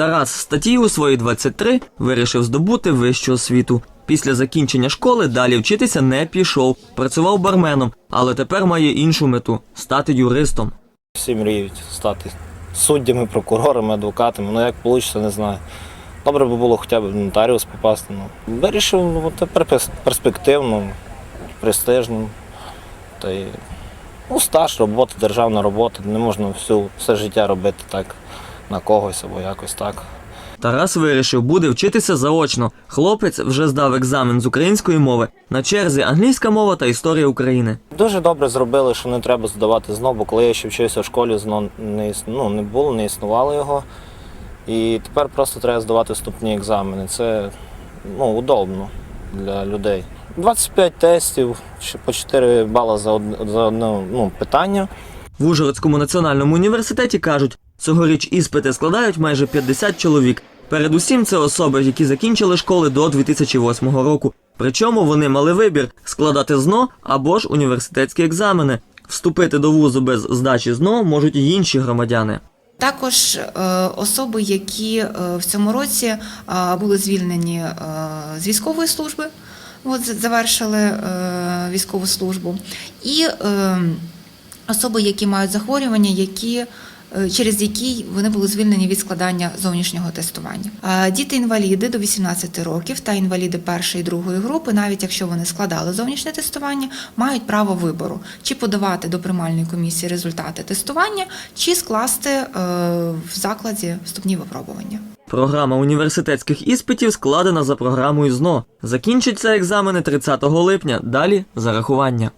Тарас статті у свої 23 вирішив здобути вищу освіту. Після закінчення школи далі вчитися не пішов. Працював барменом, але тепер має іншу мету стати юристом. Всі мріють стати суддями, прокурорами, адвокатами. Ну як вийде, не знаю. Добре би було хоча б в нотаріус попасти. Ну. Вирішив ну, тепер перспективно, престижно. Та й, ну, стаж, робота, державна робота. Не можна всю, все життя робити так на когось або якось так. Тарас вирішив, буде вчитися заочно. Хлопець вже здав екзамен з української мови. На черзі англійська мова та історія України. Дуже добре зробили, що не треба здавати знову, бо коли я ще вчився в школі, зно не, іс- ну, не було, не існувало його. І тепер просто треба здавати вступні екзамени. Це ну, удобно для людей. 25 тестів, по 4 бали за одне, за одне ну, питання. В Ужгородському національному університеті кажуть, цьогоріч іспити складають майже 50 чоловік. Передусім це особи, які закінчили школи до 2008 року. Причому вони мали вибір складати ЗНО або ж університетські екзамени. Вступити до вузу без здачі ЗНО можуть і інші громадяни. Також е, особи, які е, в цьому році е, були звільнені з військової служби, от завершили військову службу, і е, особи, які мають захворювання, які Через які вони були звільнені від складання зовнішнього тестування. А Діти-інваліди до 18 років та інваліди першої і другої групи, навіть якщо вони складали зовнішнє тестування, мають право вибору чи подавати до приймальної комісії результати тестування, чи скласти е, в закладі вступні випробування. Програма університетських іспитів складена за програмою ЗНО. Закінчаться екзамени 30 липня, далі зарахування.